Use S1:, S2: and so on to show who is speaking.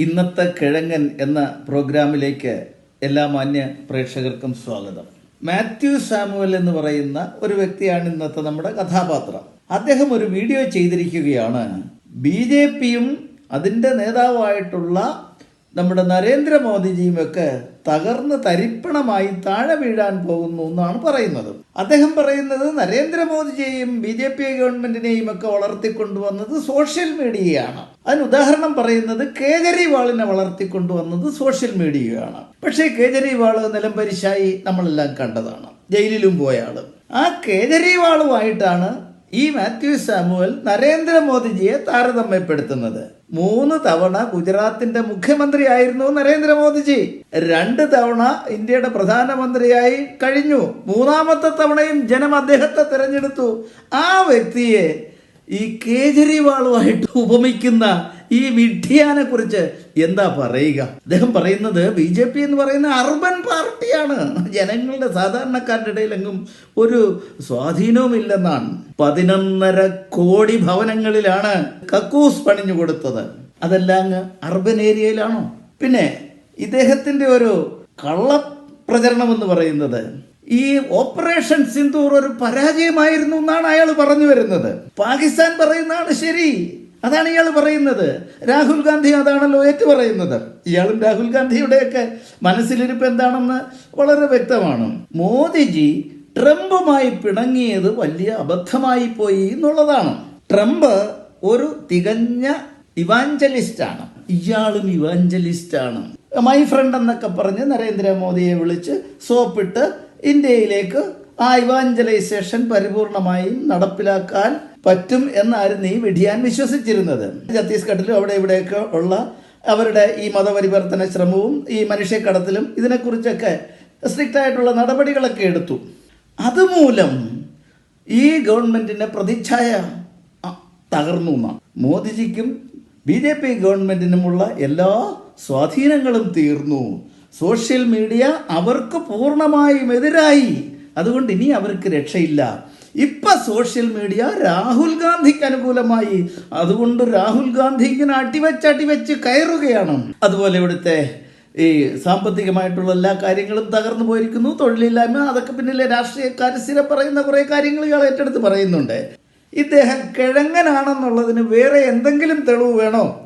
S1: ഇന്നത്തെ കിഴങ്ങൻ എന്ന പ്രോഗ്രാമിലേക്ക് എല്ലാ മാന്യ പ്രേക്ഷകർക്കും സ്വാഗതം. മാത്യു സാമുവൽ എന്ന് പറയുന്ന ഒരു വ്യക്തിയാണ് ഇന്നത്തെ നമ്മുടെ കഥാപാത്രം. അദ്ദേഹം ഒരു വീഡിയോ ചെയ്തിരിക്കുകയാണ്. ബി ജെ പിയും അതിന്റെ നേതാവായിട്ടുള്ള നമ്മുടെ നരേന്ദ്രമോദിജിയും ഒക്കെ തകർന്ന് തരിപ്പണമായി താഴെ വീഴാൻ പോകുന്നു എന്നാണ് പറയുന്നത്. അദ്ദേഹം പറയുന്നത് നരേന്ദ്രമോദിജിയെയും ബി ജെ പി ഗവൺമെന്റിനെയും ഒക്കെ വളർത്തിക്കൊണ്ടുവന്നത് സോഷ്യൽ മീഡിയയാണ്. അതിന് ഉദാഹരണം പറയുന്നത് കേജരിവാളിനെ വളർത്തിക്കൊണ്ടുവന്നത് സോഷ്യൽ മീഡിയയാണ്. പക്ഷേ കേജരിവാൾ നിലംപരിശായി നമ്മളെല്ലാം കണ്ടതാണ്. ജയിലിലും പോയ ആൾ. ആ കേജരിവാളുമായിട്ടാണ് ഈ മാത്യു സാമുവൽ നരേന്ദ്രമോദിജിയെ താരതമ്യപ്പെടുത്തുന്നത്. മൂന്ന് തവണ ഗുജറാത്തിന്റെ മുഖ്യമന്ത്രിയായിരുന്നു നരേന്ദ്രമോദിജി. രണ്ട് തവണ ഇന്ത്യയുടെ പ്രധാനമന്ത്രിയായി കഴിഞ്ഞു. മൂന്നാമത്തെ തവണയും ജനം അദ്ദേഹത്തെ തിരഞ്ഞെടുത്തു. ആ വ്യക്തിയെ ഈ കേജരിവാളുമായിട്ട് ഉപമിക്കുന്ന ഈ വിഡ്ഢിയാനെ കുറിച്ച് എന്താ പറയുക? അദ്ദേഹം പറയുന്നത് ബി ജെ പി എന്ന് പറയുന്ന അർബൻ പാർട്ടിയാണ്. ജനങ്ങളുടെ സാധാരണക്കാരുടെ ഇടയിലെങ്ങും ഒരു സ്വാധീനവും ഇല്ലെന്നാണ് പതിനൊന്നര കോടി ഭവനങ്ങളിലാണ് കക്കൂസ് പണിഞ്ഞു കൊടുത്തത്. അതെല്ലാം അങ്ങ് അർബൻ ഏരിയയിലാണോ? പിന്നെ ഇദ്ദേഹത്തിന്റെ ഒരു കള്ള പ്രചരണം എന്ന് പറയുന്നത് ഈ ഓപ്പറേഷൻ സിന്ദൂർ ഒരു പരാജയമായിരുന്നു എന്നാണ് അയാൾ പറഞ്ഞു വരുന്നത്. പാകിസ്ഥാൻ പറയുന്നതാണ് ശരി. അതാണ് ഇയാൾ പറയുന്നത്. രാഹുൽ ഗാന്ധി അതാണല്ലോ ഏറ്റു പറയുന്നത് ഇയാളും രാഹുൽ ഗാന്ധിയുടെയൊക്കെ മനസ്സിലിരിപ്പ് എന്താണെന്ന് വളരെ വ്യക്തമാണ്. മോദിജി ട്രംപുമായി പിണങ്ങിയത് വലിയ അബദ്ധമായി പോയി എന്നുള്ളതാണ്. ട്രംപ് ഒരു തികഞ്ഞ ഇവാഞ്ചലിസ്റ്റാണ്. ഇയാളും ഇവാഞ്ചലിസ്റ്റാണ്. മൈ ഫ്രണ്ട് എന്നൊക്കെ പറഞ്ഞ് നരേന്ദ്രമോദിയെ വിളിച്ച് സോപ്പിട്ട് ഇന്ത്യയിലേക്ക് ആ ഇവാഞ്ചലൈസേഷൻ പരിപൂർണമായും നടപ്പിലാക്കാൻ പറ്റും എന്നായിരുന്നു ഈ വിധിയാൻ വിശ്വസിച്ചിരുന്നത്. ഛത്തീസ്ഗഡിലും അവിടെ ഇവിടെയൊക്കെ ഉള്ള അവരുടെ ഈ മതപരിവർത്തന ശ്രമവും ഈ മനുഷ്യക്കടത്തിലും ഇതിനെക്കുറിച്ചൊക്കെ സ്ട്രിക്റ്റ് ആയിട്ടുള്ള നടപടികളൊക്കെ എടുത്തു. അതുമൂലം ഈ ഗവൺമെന്റിന്റെ പ്രതിച്ഛായ തകർന്നു മോദിജിക്കും ബി ജെ പി ഗവൺമെന്റിനുമുള്ള എല്ലാ സ്വാധീനങ്ങളും തീർന്നു. സോഷ്യൽ മീഡിയ അവർക്ക് പൂർണമായും എതിരായി. അതുകൊണ്ട് ഇനി അവർക്ക് രക്ഷയില്ല. ഇപ്പൊ സോഷ്യൽ മീഡിയ രാഹുൽ ഗാന്ധിക്ക് അനുകൂലമായി. അതുകൊണ്ട് രാഹുൽ ഗാന്ധി ഇങ്ങനെ അടിവെച്ച് അടിവെച്ച് കയറുകയാണ്. അതുപോലെ ഇവിടുത്തെ ഈ സാമ്പത്തികമായിട്ടുള്ള എല്ലാ കാര്യങ്ങളും തകർന്നു പോയിരിക്കുന്നു. തൊഴിലില്ലായ്മ അതൊക്കെ പിന്നിലെ രാഷ്ട്രീയക്കാർ സ്ഥിരം പറയുന്ന കുറേ കാര്യങ്ങൾ ഇയാൾ ഏറ്റെടുത്ത് പറയുന്നുണ്ട്. ഇദ്ദേഹം കിഴങ്ങനാണെന്നുള്ളതിന് വേറെ എന്തെങ്കിലും തെളിവ് വേണോ?